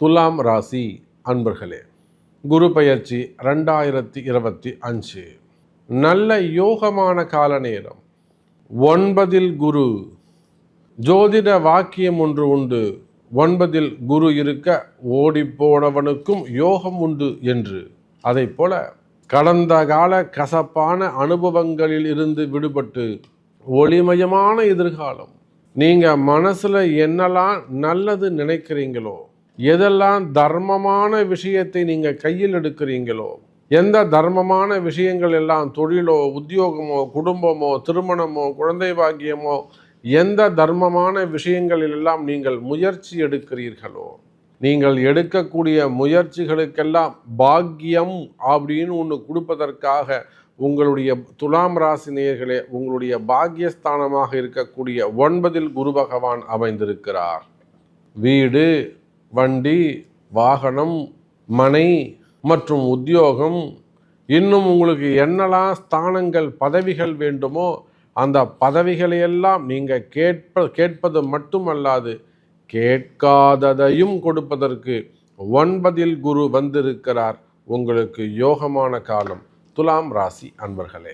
துலாம் ராசி அன்பர்களே குரு பயிற்சி ரெண்டாயிரத்தி இருபத்தி அஞ்சு. நல்ல யோகமான கால நேரம். ஒன்பதில் குரு ஜோதிட வாக்கியம் ஒன்று உண்டு. ஒன்பதில் குரு இருக்க ஓடிப்போனவனுக்கும் யோகம் உண்டு என்று. அதை போல கடந்த கால கசப்பான அனுபவங்களில் இருந்து விடுபட்டு ஒளிமயமான எதிர்காலம். நீங்கள் மனசில் என்னெல்லாம் நல்லது நினைக்கிறீங்களோ எதெல்லாம் தர்மமான விஷயத்தை நீங்கள் கையில் எடுக்கிறீங்களோ எந்த தர்மமான விஷயங்கள் எல்லாம் தொழிலோ உத்தியோகமோ குடும்பமோ திருமணமோ குழந்தை பாக்கியமோ எந்த தர்மமான விஷயங்களில் எல்லாம் நீங்கள் முயற்சி எடுக்கிறீர்களோ நீங்கள் எடுக்கக்கூடிய முயற்சிகளுக்கெல்லாம் பாக்கியம் அப்படின்னு ஒன்று கொடுப்பதற்காக உங்களுடைய துலாம் ராசி நேயர்களே உங்களுடைய பாக்கியஸ்தானமாக இருக்கக்கூடிய ஒன்பதில் குரு பகவான் அமைந்திருக்கிறார். வீடு வண்டி வாகனம் மனை மற்றும் உத்தியோகம் இன்னும் உங்களுக்கு என்னெல்லாம் ஸ்தானங்கள் பதவிகள் வேண்டுமோ அந்த பதவிகளையெல்லாம் நீங்கள் கேட்ப கேட்பது மட்டுமல்லாது கேட்காததையும் கொடுப்பதற்கு ஒன்பதில் குரு வந்திருக்கிறார். உங்களுக்கு யோகமான காலம். துலாம் ராசி அன்பர்களே.